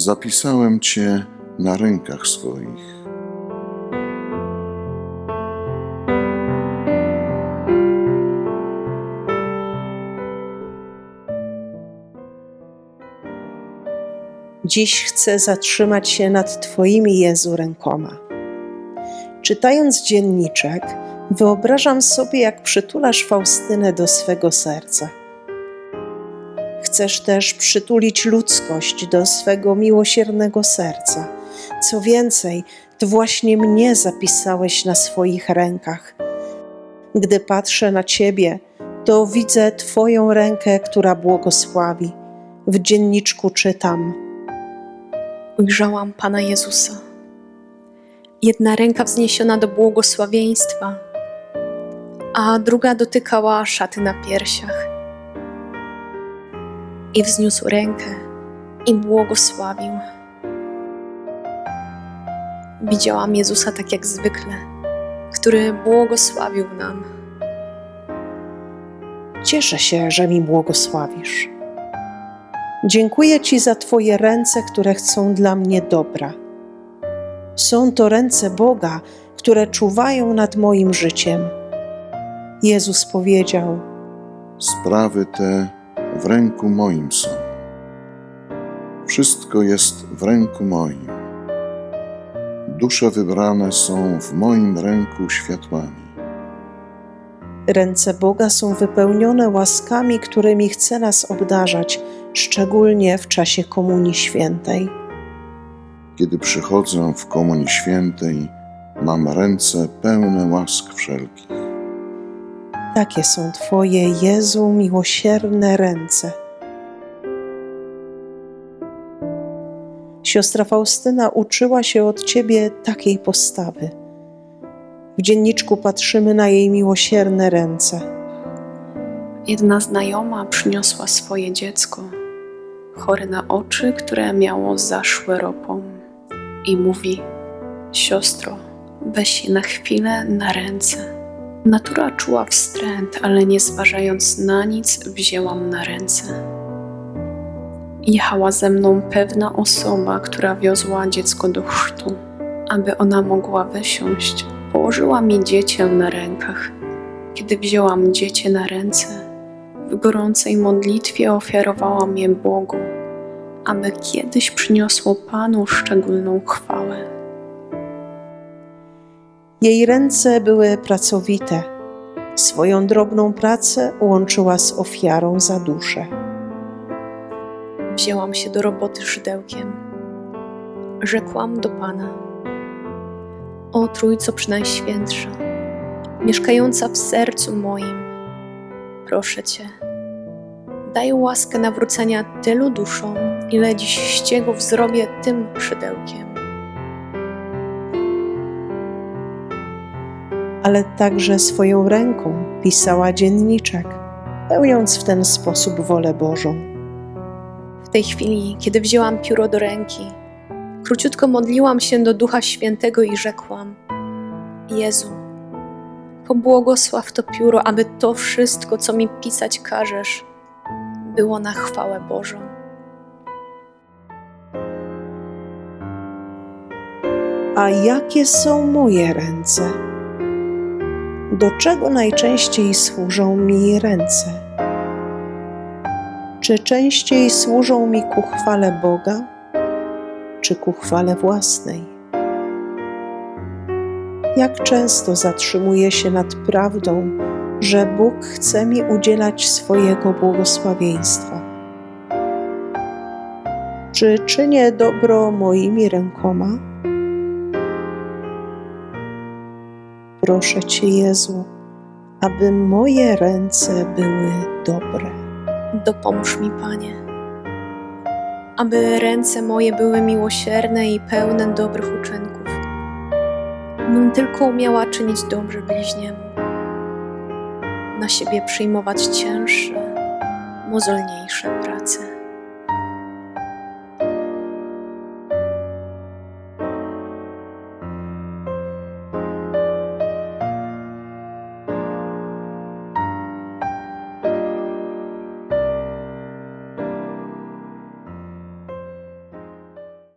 zapisałem Cię na rękach swoich. Dziś chcę zatrzymać się nad Twoimi, Jezu, rękoma. Czytając dzienniczek, wyobrażam sobie, jak przytulasz Faustynę do swego serca. Chcesz też przytulić ludzkość do swego miłosiernego serca. Co więcej, to właśnie mnie zapisałeś na swoich rękach. Gdy patrzę na Ciebie, to widzę Twoją rękę, która błogosławi. W dzienniczku czytam – ujrzałam Pana Jezusa. Jedna ręka wzniesiona do błogosławieństwa, a druga dotykała szaty na piersiach. I wzniósł rękę i błogosławił. Widziałam Jezusa tak jak zwykle, który błogosławił nam. Cieszę się, że mi błogosławisz. Dziękuję Ci za Twoje ręce, które chcą dla mnie dobra. Są to ręce Boga, które czuwają nad moim życiem. Jezus powiedział: Sprawy te w ręku moim są. Wszystko jest w ręku moim. Dusze wybrane są w moim ręku światłami. Ręce Boga są wypełnione łaskami, którymi chce nas obdarzać, szczególnie w czasie Komunii Świętej. Kiedy przychodzę w Komunii Świętej, mam ręce pełne łask wszelkich. Takie są Twoje, Jezu, miłosierne ręce. Siostra Faustyna uczyła się od Ciebie takiej postawy. W dzienniczku patrzymy na jej miłosierne ręce. Jedna znajoma przyniosła swoje dziecko, chore na oczy, które miało zaszłe ropą, i mówi: Siostro, weź je na chwilę na ręce. Natura czuła wstręt, ale nie zważając na nic, wzięłam na ręce. Jechała ze mną pewna osoba, która wiozła dziecko do chrztu. Aby ona mogła wysiąść, położyła mi dziecię na rękach. Kiedy wzięłam dziecię na ręce, w gorącej modlitwie ofiarowałam je Bogu, aby kiedyś przyniosło Panu szczególną chwałę. Jej ręce były pracowite. Swoją drobną pracę łączyła z ofiarą za duszę. Wzięłam się do roboty szydełkiem. Rzekłam do Pana: O Trójco Przynajświętsza, mieszkająca w sercu moim, proszę Cię, daj łaskę nawrócenia tylu duszom, ile dziś ściegów zrobię tym szydełkiem. Ale także swoją ręką pisała dzienniczek, pełniąc w ten sposób wolę Bożą. W tej chwili, kiedy wzięłam pióro do ręki, króciutko modliłam się do Ducha Świętego i rzekłam: Jezu, pobłogosław to pióro, aby to wszystko, co mi pisać każesz, było na chwałę Bożą. A jakie są moje ręce? Do czego najczęściej służą mi ręce? Czy częściej służą mi ku chwale Boga, czy ku chwale własnej? Jak często zatrzymuję się nad prawdą, że Bóg chce mi udzielać swojego błogosławieństwa? Czy czynię dobro moimi rękoma? Proszę Cię, Jezu, aby moje ręce były dobre. Dopomóż mi, Panie, aby ręce moje były miłosierne i pełne dobrych uczynków, bym tylko umiała czynić dobrze bliźniemu, na siebie przyjmować cięższe, mozolniejsze prace.